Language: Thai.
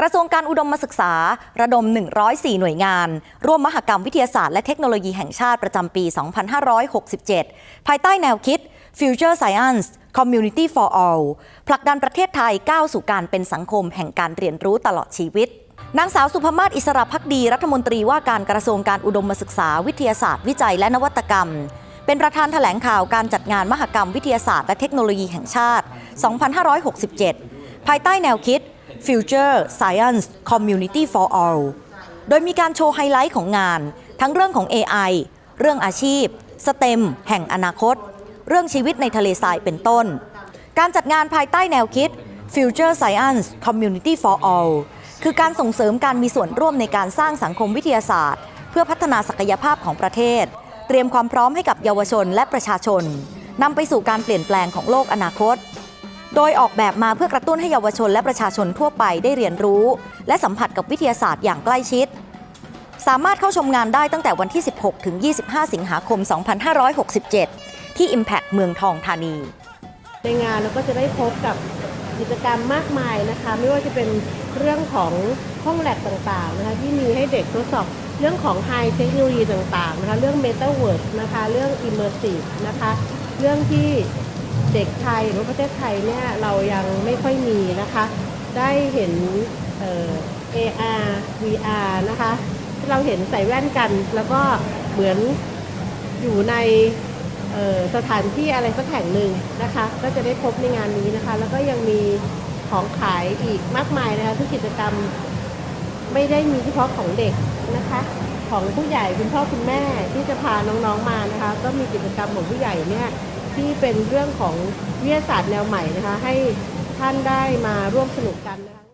กระทรวงการอุดมศึกษา ระดม 104 หน่วยงาน ร่วมมหกรรมวิทยาศาสตร์และเทคโนโลยีแห่งชาติประจำปี 2567 ภายใต้แนวคิด Future Science Community for All ผลักดันประเทศไทยก้าวสู่การเป็นสังคมแห่งการเรียนรู้ตลอดชีวิตนางสาวสุภมาศอิสระพักดีรัฐมนตรีว่าการกระทรวงการอุดมศึกษา วิทยาศาสตร์ วิจัยและนวัตกรรม เป็นประธานแถลงข่าวการจัดงานมหกรรมวิทยาศาสตร์และเทคโนโลยีแห่งชาติ 2567 ภายใต้แนวคิด Future Science Community for All โดยมีการโชว์ไฮไลท์ของงาน ทั้งเรื่องของ AI เรื่องอาชีพ STEM แห่งอนาคต เรื่องชีวิตในทะเลทรายเป็นต้น การจัดงานภายใต้แนวคิด Future Science Community for All คือการส่งเสริมการมีส่วนร่วมในการสร้างสังคมวิทยาศาสตร์ เพื่อพัฒนาศักยภาพของประเทศ เตรียมความพร้อมให้กับเยาวชนและประชาชนนำไปสู่การเปลี่ยนแปลงของโลกอนาคต โดยออกแบบมาเพื่อกระตุ้นให้เยาวชนและประชาชนทั่วไปได้เรียนรู้ และสัมผัสกับวิทยาศาสตร์อย่างใกล้ชิด สามารถเข้าชมงานได้ตั้งแต่วันที่ 16 ถึง 25 สิงหาคม 2567 ที่ Impact เมืองทองธานี ในงานเราก็จะได้พบกับกิจกรรมมากมายนะคะ ไม่ว่าจะเป็นเรื่องของห้องแลบต่างๆนะคะที่มีให้เด็กทดสอบเรื่องของไฮเทคโนโลยีต่างๆนะคะเรื่อง Metaverse นะคะเรื่อง Immersive นะคะเรื่องที่ เด็กไทยหรือประเทศไทยเนี่ยเรายังไม่ค่อยมีนะคะ ได้เห็นเอ่อ AR VR นะคะเราเห็นใส่แว่นกัน แล้วก็เหมือนอยู่ในสถานที่อะไรสักแห่งหนึ่งนะคะ ก็จะได้พบในงานนี้นะคะ แล้วก็ยังมีของขายอีกมากมายนะคะทุกกิจกรรมไม่ได้มีเฉพาะของเด็กนะคะ ของผู้ใหญ่คุณพ่อคุณแม่ที่จะพาน้องๆมานะคะ ก็มีกิจกรรมของผู้ใหญ่เนี่ยที่เป็นเรื่องของวิทยาศาสตร์แนวใหม่นะคะให้ท่านได้มาร่วมสนุกกันนะคะ